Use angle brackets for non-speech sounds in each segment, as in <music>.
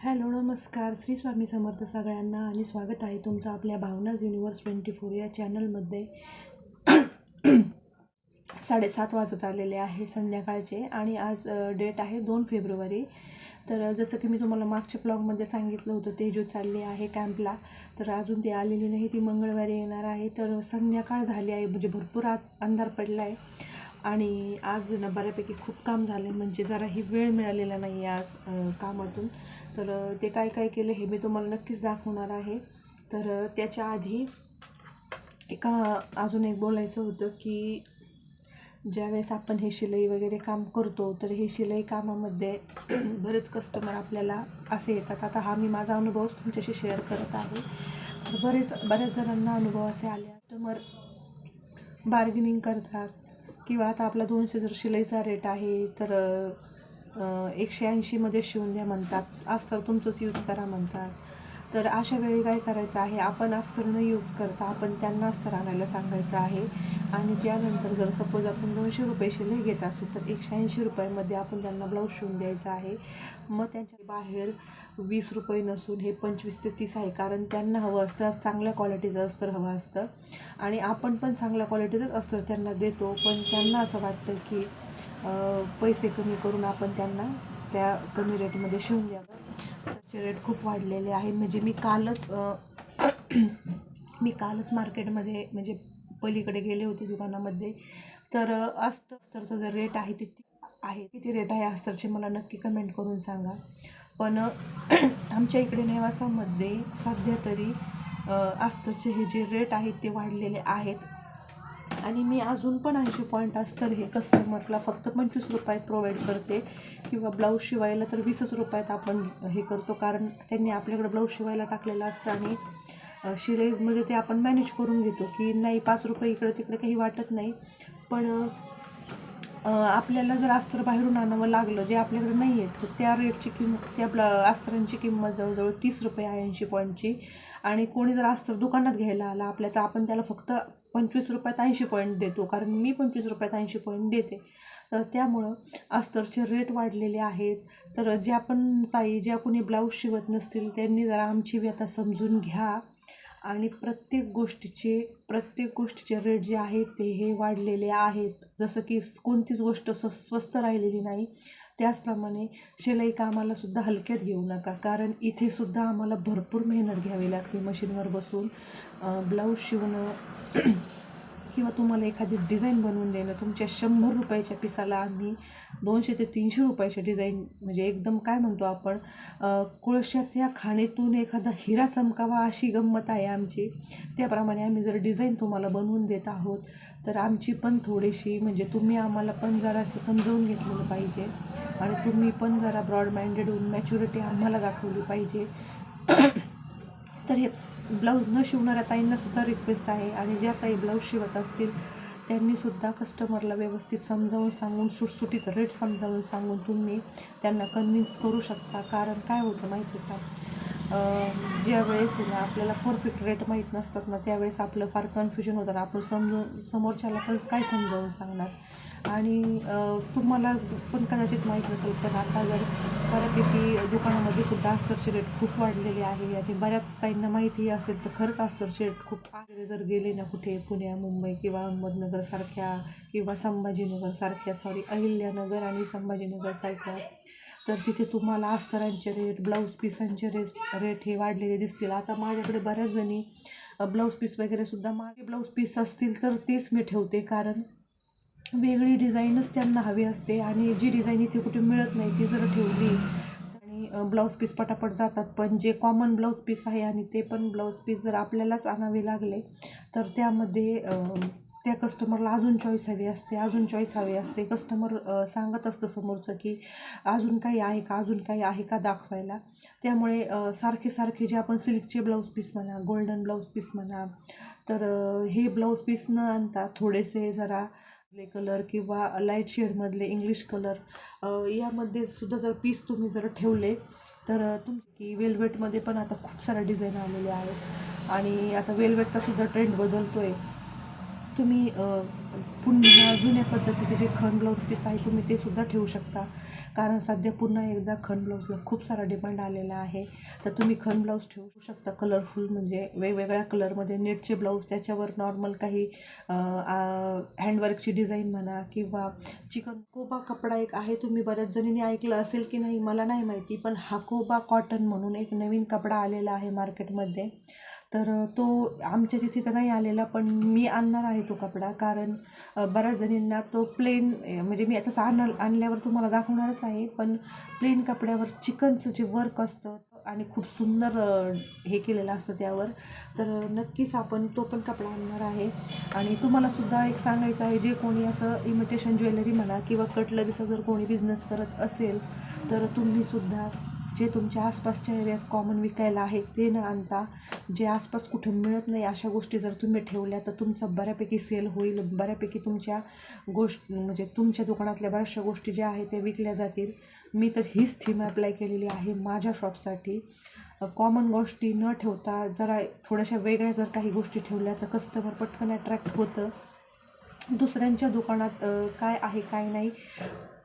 Hello नमस्कार. श्री स्वामी समर्थ सगळ्यांना आणि स्वागत आहे तुमचं आपल्या भावनाज युनिवर्स ट्वेंटी फोर या चॅनलमध्ये. <clears throat> साडेसात वाजत आलेले आहे संध्याकाळचे आणि आज डेट आहे दोन फेब्रुवारी. तर जसं की मी तुम्हाला मागच्या ब्लॉगमध्ये सांगितलं होतं तेजू चालली आहे कॅम्पला तर अजून ती आलेली नाही ती मंगळवारी येणार आहे. तर संध्याकाळ झाली आहे म्हणजे भरपूर आत अंधार पडला आहे आणि आज ना बऱ्यापैकी खूप काम झालं आहे म्हणजे जराही वेळ मिळालेला नाही आहे आज कामातून. तर ते काय काय केलं हे मी तुम्हाला नक्कीच दाखवणार आहे. तर त्याच्या आधी एका अजून एक बोलायचं होतं की ज्यावेळेस आपण हे शिलाई वगैरे काम करतो तर हे शिलाई कामामध्ये <clears throat> बरेच कस्टमर आपल्याला असे येतात. आता हा मी माझा अनुभवच तुमच्याशी शेअर करत आहे. तर बरेच बऱ्याच जणांना अनुभव असे आले. कस्टमर बार्गेनिंग करतात. किंवा आता आपला दोनशे जर शिलाईचा रेट आहे तर एकशे ऐंशीमध्ये शिवून द्या म्हणतात. आज तर तुमचंच यूज करा म्हणतात. तर अशा वेळी काय करायचं आहे आपण अस्तर न यूज करता आपण त्यांना अस्तर आणायला सांगायचं आहे. आणि त्यानंतर जर सपोज आपण दोनशे रुपये शिलाई घेत असेल तर एकशे ऐंशी रुपयामध्ये आपण त्यांना ब्लाऊज शिवून द्यायचा आहे. मग त्यांच्या बाहेर वीस रुपये नसून हे पंचवीस ते तीस आहे कारण त्यांना हवं असतं चांगल्या क्वालिटीचं अस्तर हवं असतं. आणि आपण पण चांगल्या क्वालिटीचंच अस्तर त्यांना देतो पण त्यांना असं वाटतं की पैसे कमी करून आपण त्यांना त्या कमी रेटमध्ये शिवून द्यावं. त्याचे रेट खूप वाढलेले आहे. म्हणजे मी कालच <clears throat> मी कालच मार्केटमध्ये म्हणजे पलीकडे गेले होते दुकानामध्ये. तर अं, अस्तरचा जर रेट आहे ते ती- आहे. किती रेट आहे अस्तरचे मला नक्की कमेंट करून सांगा. पण <clears throat> आमच्या इकडे नेवासामध्ये सध्या तरी अस्तरचे हे जे रेट आहेत ते वाढलेले आहेत. आणि मी अजून पण ऐंशी पॉईंट अस्तर हे कस्टमरला फक्त पंचवीस रुपयात प्रोव्हाइड करते. किंवा ब्लाऊज शिवायला तर वीसच रुपयात आपण हे करतो. कारण त्यांनी आपल्याकडे ब्लाऊज शिवायला टाकलेलं असतं आणि शिलाईमध्ये ते आपण मॅनेज करून घेतो की नाही पाच रुपये इकडे तिकडे काही वाटत नाही. पण आपल्याला जर अस्तर बाहेरून आणावं लागलं जे आपल्याकडे नाही आहे तर त्या रेटची किंमत त्या ब्ला अस्त्रांची किंमत जवळजवळ तीस रुपये आहे ऐंशी पॉईंटची आणि कोणी जर अस्तर दुकानात घ्यायला आला आपल्या तर आपण त्याला फक्त पंचवीस रुपयात ऐंशी पॉईंट देतो कारण मी पंचवीस रुपयात ऐंशी पॉईंट देते. तर त्यामुळं अस्तरचे रेट वाढलेले आहेत. तर ज्या पण ताई ज्या कोणी ब्लाऊज शिवत नसतील त्यांनी जरा आमची व्यथा समजून घ्या. आणि प्रत्येक गोष्टीचे प्रत्येक गोष्टीचे रेट जे आहेत ते हे वाढलेले आहेत. जसं की कोणतीच गोष्ट स्व स्वस्त राहिलेली नाही. त्याचप्रमाणे शिलाई कामाला सुद्धा हलक्यात घेऊ नका. कारण इथे सुद्धा आम्हाला भरपूर मेहनत घ्यावी लागते मशीनवर बसून. ब्लाऊज शिवणं किंवा तुम्हाला एखादी डिझाईन बनवून देणं तुमच्या शंभर रुपयाच्या पिसाला आम्ही दोनशे ते तीनशे रुपयाच्या डिझाईन म्हणजे एकदम काय म्हणतो आपण कोळशाच्या खाणीतून एखादा हिरा चमकावा अशी गंमत आहे आमची. त्याप्रमाणे आम्ही जर डिझाईन तुम्हाला बनवून देत आहोत तर आमची पण थोडीशी म्हणजे तुम्ही आम्हाला पण जरा असं समजावून घेतलेलं पाहिजे आणि तुम्ही पण जरा ब्रॉड माइंडेड होऊन मॅच्युरिटी आम्हाला दाखवली पाहिजे. तर हे ब्लाऊज न शिवणाऱ्या ताईंना सुद्धा रिक्वेस्ट आहे आणि ज्या ताई ब्लाऊज शिवत असतील त्यांनीसुद्धा कस्टमरला व्यवस्थित समजावून सांगून सुटसुटीत रेट समजावून सांगून तुम्ही त्यांना कन्व्हिन्स करू शकता. कारण काय होतं माहिती आहे का? ज्या वेळेस ना आपल्याला परफेक्ट रेट माहीत नसतात ना त्यावेळेस आपलं फार कन्फ्युजन होतं ना आपण समजून समोरच्याला पण काय समजावून सांगणार? आणि तुम्हाला पण कदाचित माहीत नसेल पण आता जर बऱ्यापैकी दुकानामध्ये सुद्धा अस्तरचे रेट खूप वाढलेले आहे आणि बऱ्याच ताईंना माहिती असेल तर खरंच अस्तरचे रेट खूप आहे जर गेले ना कुठे पुण्या मुंबई किंवा अहमदनगरसारख्या किंवा संभाजीनगरसारख्या सॉरी अहिल्यानगर आणि संभाजीनगरसारख्या तर तिथे तुम्हाला अस्तरांचे रेट ब्लाऊज पिसांचे रेट रेट हे वाढलेले दिसतील. आता माझ्याकडे बऱ्याच जणी ब्लाऊज पीस वगैरे सुद्धा माझे ब्लाऊज पीस असतील तर तेच मी ठेवते. कारण वेगळी डिझाईनच त्यांना हवी असते आणि जी डिझाईन इथे कुठे मिळत नाही ती जर ठेवली आणि ब्लाऊज पीस पटापट जातात पण जे कॉमन ब्लाऊज पीस आहे आणि ते पण ब्लाऊज पीस जर आपल्यालाच आणावे लागले तर त्यामध्ये त्या कस्टमरला अजून चॉईस हवी असते अजून चॉईस हवी असते. कस्टमर सांगत असतं समोरचं की अजून काही आहे का? अजून काही आहे का दाखवायला? त्यामुळे सारखे सारखे जे आपण सिल्कचे ब्लाऊज पीस म्हणा गोल्डन ब्लाऊज पीस म्हणा तर हे ब्लाऊज पीस न आणता थोडेसे जरा मधले कलर किंवा लाइट शेडमधले इंग्लिश कलर यामध्ये सुद्धा जर पीस तुम्ही जर ठेवले तर तुम की वेल्वेटमध्ये पण आता खूप साऱ्या डिझाईन आलेल्या आहेत. आणि आता वेल्वेटचा सुद्धा ट्रेंड बदलतो आहे तुम्ही पुन्हा जुन्या पद्धतीचे जे खण ब्लाऊज पीस आहे तुम्ही ते सुद्धा ठेवू शकता. कारण सध्या पुन्हा एकदा खण ब्लाऊजला खूप सारा डिमांड आलेला आहे. तर तुम्ही खण ब्लाऊज ठेवू शकता. कलरफुल म्हणजे वेगवेगळ्या कलरमध्ये नेटचे ब्लाऊज त्याच्यावर नॉर्मल काही हँडवर्कची डिझाईन म्हणा किंवा चिकन कोबा कपडा एक आहे तुम्ही बऱ्याच जणींनी ऐकलं असेल की नाही मला नाही माहिती पण हाकोबा कॉटन म्हणून एक नवीन कपडा आलेला आहे मार्केटमध्ये तर तो आमच्या तिथे तर नाही आलेला पण मी आणणार आहे तो कपडा. कारण बऱ्याच जणींना तो प्लेन म्हणजे मी आता आण आणल्यावर तुम्हाला दाखवणारच आहे पण प्लेन कपड्यावर चिकनचं जे वर्क असतं आणि खूप सुंदर हे केलेलं असतं त्यावर. तर नक्कीच आपण तो पण कपडा आणणार आहे. आणि तुम्हालासुद्धा एक सांगायचं आहे जे कोणी असं इमिटेशन ज्वेलरी म्हणा किंवा कटलरीचा जर कोणी बिझनेस करत असेल तर तुम्हीसुद्धा जे तुमच्या आसपासच्या एरियात कॉमन विकायला आहे ते न आणता जे आसपास कुठे मिळत नाही अशा गोष्टी जर तुम्ही ठेवल्या तर तुमचं बऱ्यापैकी सेल होईल. बऱ्यापैकी तुमच्या गोष्ट म्हणजे तुमच्या दुकानातल्या बऱ्याचशा गोष्टी ज्या आहेत त्या विकल्या जातील. मी तर हीच थीम अप्लाय केलेली आहे माझ्या शॉपसाठी कॉमन गोष्टी न ठेवता जरा थोड्याशा वेगळ्या जर काही गोष्टी ठेवल्या तर कस्टमर पटकन अट्रॅक्ट होतं. दुसऱ्यांच्या दुकानात काय आहे काय नाही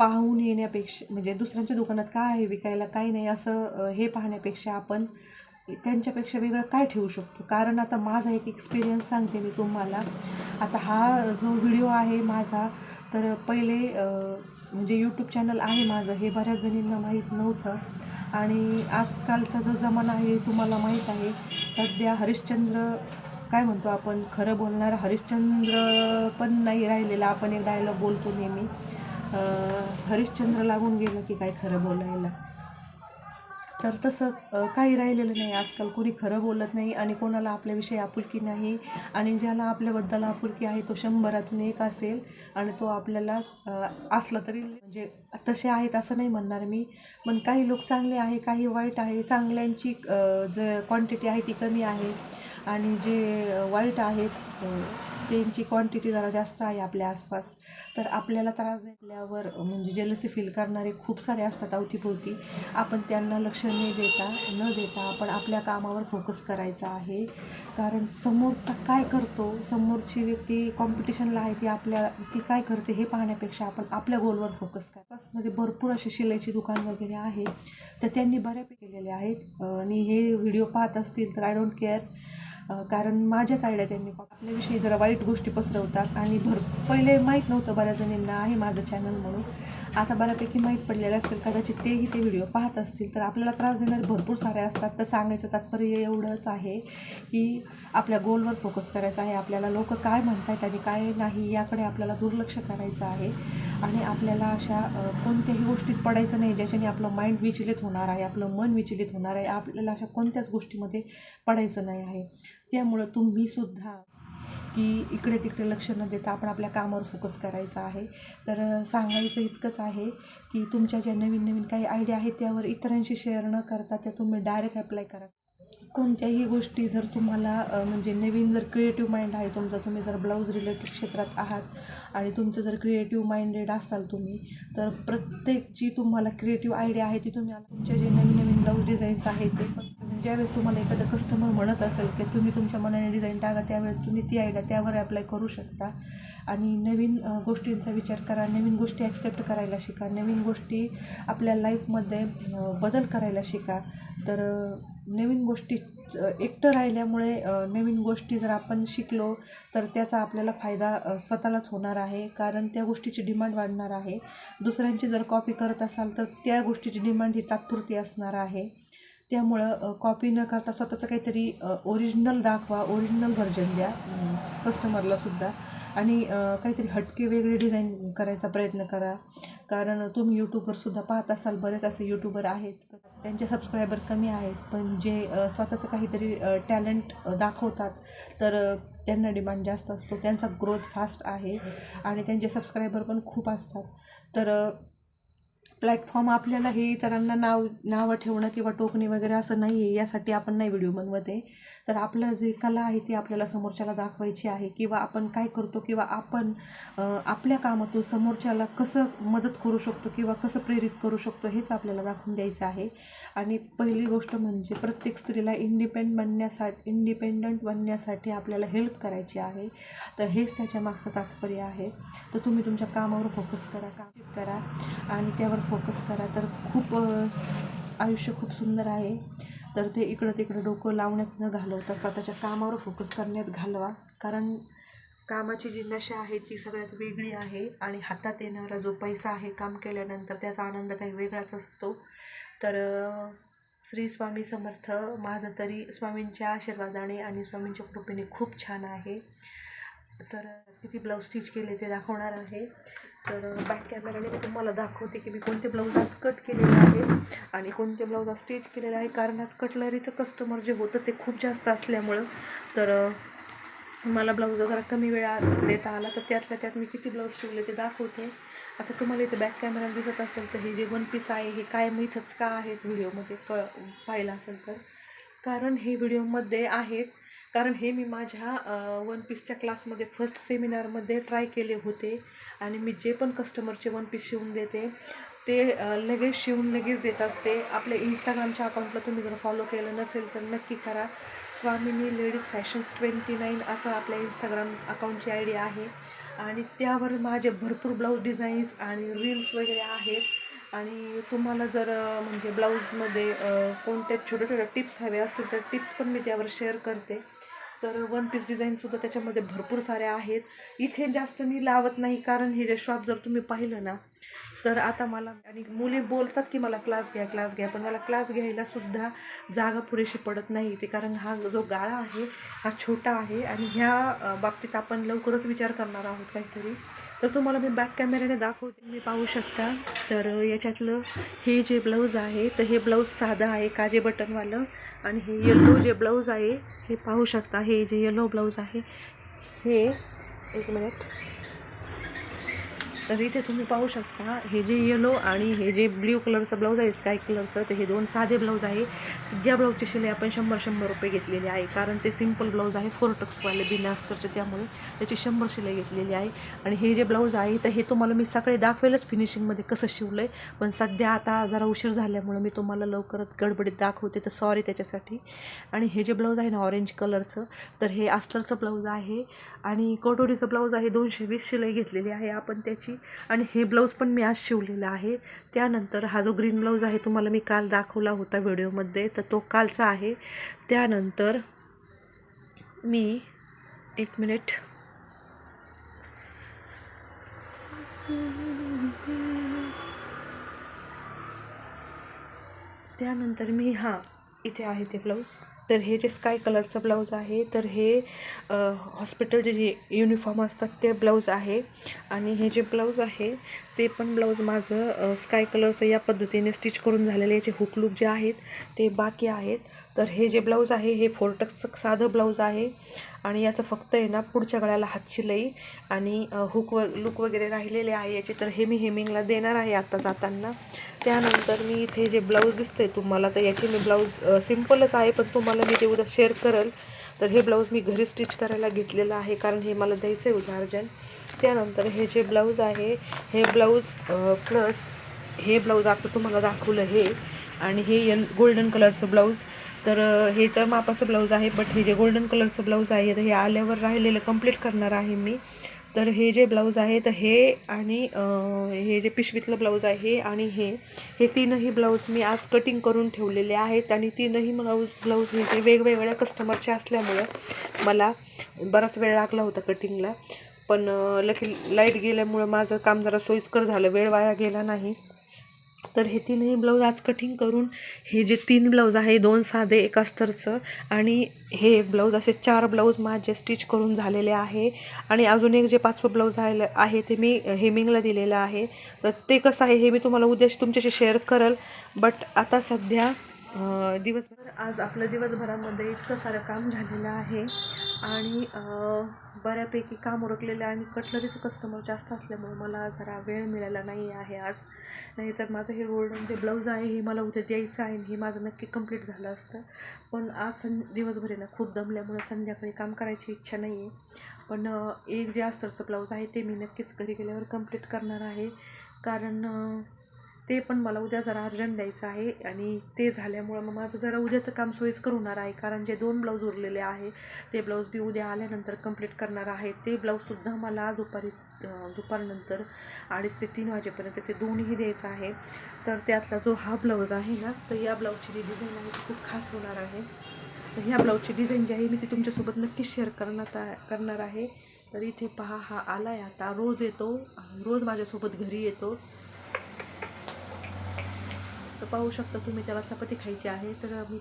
पाहून येण्यापेक्षा म्हणजे दुसऱ्यांच्या दुकानात काय आहे विकायला काय नाही असं हे पाहण्यापेक्षा आपण त्यांच्यापेक्षा वेगळं काय ठेवू शकतो? कारण आता माझा एक एक्सपिरियन्स सांगते मी तुम्हाला. आता हा जो व्हिडिओ आहे माझा तर पहिले म्हणजे यूट्यूब चॅनल आहे माझं हे बऱ्याच जणींना माहीत नव्हतं. आणि आजकालचा जो जमाना आहे तुम्हाला माहीत आहे सध्या हरिश्चंद्र काय म्हणतो आपण खरं बोलणारा हरिश्चंद्र पण नाही राहिलेला. आपण एक डायलॉग बोलतो नेहमी. हरिश्चंद्र लागून गेलं की काय खरं बोलायला. तर तसं काही राहिलेलं नाही. आजकाल कोणी खरं बोलत नाही आणि कोणाला आपल्याविषयी आपुलकी नाही आणि ज्याला आपल्याबद्दल आपुलकी आहे तो शंभरातून एक असेल आणि तो आपल्याला असला तरी म्हणजे तसे आहेत असं नाही म्हणणार मी. पण काही लोक चांगले आहे काही वाईट आहे. चांगल्यांची जे क्वांटिटी आहे ती कमी आहे. आणि जे वाईट आहेत अ, त्यांची क्वांटिटी जरा जास्त आहे आपल्या आसपास. तर आपल्याला त्रास देण्यावर म्हणजे जेलसी फील करणारे खूप सारे असतात अवतीभोवती. आपण त्यांना लक्ष न देता न देता आपण आपल्या कामावर फोकस करायचा आहे. कारण समोरचा काय करतो समोरची व्यक्ती कॉम्पिटिशनला आहे ती आपल्या ती काय करते हे पाहण्यापेक्षा आपण आपल्या गोलवर फोकस करा भरपूर असे शिलाईची दुकान वगैरे आहे. तर त्यांनी बऱ्यापैकी केलेले आहेत. आणि हे व्हिडिओ पाहत असतील तर आय डोंट केअर कारण माझ्याच साईडला त्यांनी आपल्याविषयी जरा वाईट गोष्टी पसरवतात आणि भर पहिले माहीत नव्हतं बऱ्याच जणींना आहे माझं चॅनल म्हणून. आता बऱ्यापैकी माहीत पडलेलं असेल कदाचित तेही ते व्हिडिओ पाहत असतील तर आपल्याला त्रास देणारे भरपूर सारे असतात. तर सांगायचं तात्पर्य एवढंच आहे की आपल्या गोलवर फोकस करायचा आहे. आपल्याला लोक काय म्हणतायत आणि काय नाही याकडे आपल्याला दुर्लक्ष करायचं आहे. आणि आपल्याला अशा कोणत्याही गोष्टीत पडायचं नाही ज्याच्याने आपलं माइंड विचलित होणार आहे आपलं मन विचलित होणार आहे. आपल्याला अशा कोणत्याच गोष्टीमध्ये पडायचं नाही आहे. त्यामुळं तुम्हीसुद्धा की इकडे तिकडे लक्ष न देता आपण आपल्या कामावर फोकस करायचा आहे. तर सांगायचं इतकंच आहे की तुमच्या ज्या नवीन नवीन काही आयडिया आहेत त्यावर इतरांशी शेअर न करता त्या तुम्ही डायरेक्ट अप्लाय करा. कोणत्याही गोष्टी जर तुम्हाला म्हणजे नवीन जर क्रिएटिव्ह माइंड आहे तुमचा तुम्ही जर ब्लाऊज रिलेटेड क्षेत्रात आहात आणि तुमचं जर क्रिएटिव्ह माइंडेड असाल तुम्ही तर प्रत्येक जी तुम्हाला क्रिएटिव्ह आयडिया आहे ती तुम्ही तुमच्या तुमचे जे नवीन नवीन ब्लाऊज डिझाईन्स आहेत ते पण ज्यावेळेस तुम्हाला एखादा कस्टमर म्हणत असेल की तुम्ही तुमच्या मनाने डिझाईन टाका त्यावेळेस तुम्ही ती आयडिया त्यावर अप्लाय करू शकता. आणि नवीन गोष्टींचा विचार करा नवीन गोष्टी ॲक्सेप्ट करायला शिका नवीन गोष्टी आपल्या लाईफमध्ये बदल करायला शिका. तर नवीन गोष्टी एकटं राहिल्यामुळे नवीन गोष्टी जर आपण शिकलो तर त्याचा आपल्याला फायदा स्वतःलाच होणार आहे. कारण त्या गोष्टीची डिमांड वाढणार आहे. दुसऱ्यांची जर कॉपी करत असाल तर त्या गोष्टीची डिमांड ही तात्पुरती असणार आहे. त्यामुळं कॉपी न करता स्वतःचं काहीतरी ओरिजिनल दाखवा ओरिजिनल व्हर्जन द्या कस्टमरला सुद्धा. आणि काहीतरी हटके वेगळे डिझाईन करायचा प्रयत्न करा. कारण तुम्ही यूट्यूबवर सुद्धा पाहत असाल बरेच असे यूट्यूबर आहेत. त्यांचे सबस्क्रायबर कमी आहेत. पण जे स्वतःचं काहीतरी टॅलेंट दाखवतात तर त्यांना डिमांड जास्त असतो. त्यांचा ग्रोथ फास्ट आहे. आणि त्यांचे सबस्क्रायबर पण खूप असतात. तर प्लॅटफॉर्म आपल्याला हे इतरांना नाव नावं ठेवणं किंवा टोकणे वगैरे असं नाही आहे यासाठी आपण नाही व्हिडिओ बनवत आहे. तर आपलं जे कला आहे ती आपल्याला समोरच्याला दाखवायची आहे किंवा आपण काय करतो किंवा आपण आपल्या कामातून समोरच्याला कसं मदत करू शकतो किंवा कसं प्रेरित करू शकतो हेच आपल्याला दाखवून द्यायचं आहे. आणि पहिली गोष्ट म्हणजे प्रत्येक स्त्रीला इंडिपेंड बनण्यासाठी इंडिपेंडंट बनण्यासाठी आपल्याला हेल्प करायची आहे. तर हेच त्याच्या मागचं तात्पर्य आहे. तर तुम्ही तुमच्या कामावर फोकस करा काम करा आणि त्यावर फोकस करा. तर खूप आयुष्य खूप सुंदर आहे. तर ते इकडं तिकडं डोकं लावण्यात न घालवता स्वतःच्या कामावर फोकस करण्यात घालवा. कारण कामाची जी नशा आहे ती सगळ्यात वेगळी आहे आणि हातात येणारा जो पैसा आहे काम केल्यानंतर त्याचा आनंद काही वेगळाच असतो. तर श्री स्वामी समर्थ माझं तरी स्वामींच्या आशीर्वादाने आणि स्वामींच्या कृपेने खूप छान आहे. तर किती ब्लाऊज स्टिच केले ते दाखवणार आहे. तर बॅक कॅमेराने मी तुम्हाला दाखवते की मी कोणते ब्लाऊज आज कट केलेले आहे आणि कोणते ब्लाऊज आज स्टिच केलेले आहे. कारण आज कटलरीचं कस्टमर जे होतं ते खूप जास्त असल्यामुळं. तर मला ब्लाऊज जरा कमी वेळा देता आला तर त्यातल्या त्यात मी किती ब्लाऊज शिवले ते दाखवते. आता तुम्हाला इथे बॅक कॅमेरा दिसत असेल तर हे जे वन पीस आहे हे कायम इथंच का आहेत? व्हिडिओमध्ये क पाहिलं असेल तर. कारण हे व्हिडिओमध्ये आहेत कारण हे मी माझ्या वन पीसच्या क्लासमध्ये फर्स्ट सेमिनारमध्ये ट्राय केले होते. आणि मी जे पण कस्टमरचे वन पीस शिवून देते ते लगेच शिवून लगेच देत असते आपल्या इंस्टाग्रामच्या अकाउंटला तुम्ही जर फॉलो केलं नसेल तर नक्की करा. Swamini ladies fashions twenty nine असं आपल्या इंस्टाग्राम अकाउंटची आय डी आहे. आणि त्यावर माझे भरपूर ब्लाऊज डिझाईन्स आणि रील्स वगैरे आहेत. आणि तुम्हाला जर म्हणजे ब्लाऊजमध्ये कोणत्या छोट्या छोट्या टिप्स हव्या असतील तर टिप्स पण मी त्यावर शेअर करते. तर वन पीस डिझाईनसुद्धा त्याच्यामध्ये भरपूर साऱ्या आहेत. इथे जास्त मी लावत नाही कारण हे जे शॉप जर तुम्ही पाहिलं ना तर आता मला आणि मुली बोलतात की मला क्लास घ्या क्लास घ्या पण मला क्लास घ्यायला सुद्धा जागा पुरेशी पडत नाही ते कारण हा जो गाळा आहे हा छोटा आहे आणि ह्या बाबतीत आपण लवकरच विचार करणार आहोत काहीतरी. तर तुम्हाला मी बॅक कॅमेऱ्याने दाखवते तुम्ही पाहू शकता. तर याच्यातलं हे जे ब्लाऊज आहे तर हे ब्लाऊज साधं आहे काजे बटनवालं. आणि हे येलो जे ब्लाऊज आहे हे पाहू शकता हे जे येलो ब्लाऊज आहे हे एक मिनिट तर इथे तुम्ही पाहू शकता हे जे येलो आणि हे जे ब्ल्यू कलरचं ब्लाऊज आहे स्काय कलरचं तर हे दोन साधे ब्लाऊज आहे. ज्या ब्लाऊजची शिलाई आपण शंभर शंभर रुपये घेतलेली आहे कारण ते सिंपल ब्लाऊज आहे फोर टक्सवाले बिना अस्तरचे त्यामुळे त्याची शंभर शिलाई घेतलेली आहे. आणि हे जे ब्लाऊज आहे तर हे तुम्हाला मी सकाळी दाखवेलच फिनिशिंगमध्ये कसं शिवलं आहे पण सध्या आता जरा उशीर झाल्यामुळं मी तुम्हाला लवकरच गडबडीत दाखवते तर सॉरी त्याच्यासाठी. आणि हे जे ब्लाऊज आहे ना ऑरेंज कलरचं तर हे अस्तरचं ब्लाऊज आहे. आणि कटोरीचं ब्लाऊज आहे दोनशे वीस शिलाई घेतलेली आहे आपण त्याची. आणि हे ब्लाऊज पण मी आज शिवलेला आहे. त्यानंतर हा जो ग्रीन ब्लाऊज आहे तुम्हाला मी काल दाखवला होता व्हिडिओमध्ये तर तो कालचा आहे. त्यानंतर मी एक मिनिट त्यानंतर मी हां इथे आहे ते ब्लाऊज. तर हे जे स्काय कलरचं ब्लाऊज आहे तर हे हॉस्पिटलचे जे युनिफॉर्म असतात ते ब्लाऊज आहे. आणि हे जे ब्लाऊज आहे ते पण ब्लाऊज माझं स्काय कलरचं या पद्धतीने स्टिच करून झालेले याचे हुकलूक जे आहेत ते बाकी आहेत. तर हे जे ब्लाऊज आहे हे फोरटक्सचं साधं ब्लाऊज आहे. आणि याचं फक्त आहे ना पुढच्या गळ्याला हात शिलाई आणि हुक व लुक वगैरे राहिलेले आहे. याचे तर हे मी हेमिंगला देणार आहे आत्ता जाताना. त्यानंतर मी इथे जे ब्लाऊज दिसतंय तुम्हाला तर याचे मी ब्लाऊज सिम्पलच आहे पण तुम्हाला मी ते उद्या शेअर करेल. तर हे ब्लाऊज मी घरी स्टिच करायला घेतलेलं आहे कारण हे मला द्यायचं आहे उद्या अर्जंट त्यानंतर हे जे ब्लाऊज आहे हे ब्लाऊज प्लस हे ब्लाऊज आता तुम्हाला दाखवलं हे. आणि हे यल गोल्डन कलरचं ब्लाऊज. तर हे तर मापाचं ब्लाऊज आहे बट हे जे गोल्डन कलरचं ब्लाऊज आहे तर हे आल्यावर राहिलेलं कंप्लीट करणार आहे मी. तर हे जे ब्लाऊज आहे तर हे आणि हे जे पिशवीतलं ब्लाऊज आहे हे आणि हे हे तीनही ब्लाऊज मी आज कटिंग करून ठेवलेले आहेत आणि तीनही ब्लाऊज ब्लाऊज हे जे वेगवेगळ्या कस्टमरचे असल्यामुळं मला बराच वेळ लागला होता कटिंगला पण लकी लाइट गेल्यामुळं माझं काम जरा सोयीस्कर झालं वेळ वाया गेला नाही. तर हे तीनही ब्लाऊज आज कटिंग करून हे जे तीन ब्लाऊज आहे दोन साधे एक अस्तरचं आणि हे एक ब्लाऊज असे चार ब्लाऊज माझे स्टिच करून झालेले आहे. आणि अजून एक जे पाचवं ब्लाऊज आहे आहे ते मी हेमिंगला दिलेलं आहे. तर ते कसं आहे हे मी तुम्हाला उद्याशी तुमच्याशी शेअर करेल. बट आता सध्या दिवसभर आज आपलं दिवसभरामध्ये इतकं सारं काम झालेलं आहे. आणि बऱ्यापैकी काम उरकलेलं आहे आणि कटलरीचं कस्टमर जास्त असल्यामुळे मला जरा वेळ मिळाला नाही आहे आज. नाहीतर माझं हे गोल्डन जे ब्लाऊज आहे हे मला उद्या द्यायचं आहे हे माझं नक्की कंप्लीट झालं असतं. पण आज सं दिवसभर आहे ना खूप दमल्यामुळे संध्याकाळी काम करायची इच्छा नाही आहे पण एक जे अस्तरचं ब्लाऊज आहे ते मी नक्कीच घरी गेल्यावर कंप्लीट करणार आहे. कारण ते पण मला उद्या जरा अर्जंट द्यायचं आहे आणि ते झाल्यामुळं मग माझं जरा उद्याचं काम सोयीस्कर होणार आहे कारण जे दोन ब्लाऊज उरलेले आहे ते ब्लाऊज मी उद्या आल्यानंतर कंप्लीट करणार आहे. ते ब्लाऊजसुद्धा मला दुपारी दुपारनंतर अडीच ते तीन वाजेपर्यंत ते दोन्ही द्यायचं आहे. तर त्यातला जो हा ब्लाऊज आहे ना तर या ब्लाऊजची जी डिझाईन आहे ती खूप खास होणार आहे. तर ह्या ब्लाऊजची डिझाईन जी आहे मी ती तुमच्यासोबत नक्कीच शेअर करण्यात करणार आहे. तर इथे पहा हा आला आहे आता. रोज येतो रोज माझ्यासोबत घरी येतो. तर पाहू शकता तुम्ही त्याला चपाती खायची आहे. तर मी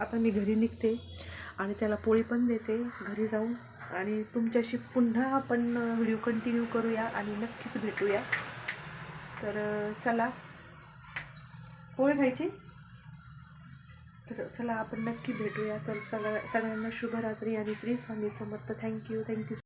आता मी घरी निघते आणि त्याला पोळी पण देते घरी जाऊन. आणि तुमच्याशी पुन्हा आपण व्हिडिओ कंटिन्यू करूया आणि नक्कीच भेटूया. तर चला. पोळी खायची? तर चला आपण नक्की भेटूया. तर सगळ्या सगळ्यांना शुभरात्री आणि Shri Swami Samarth thank you thank you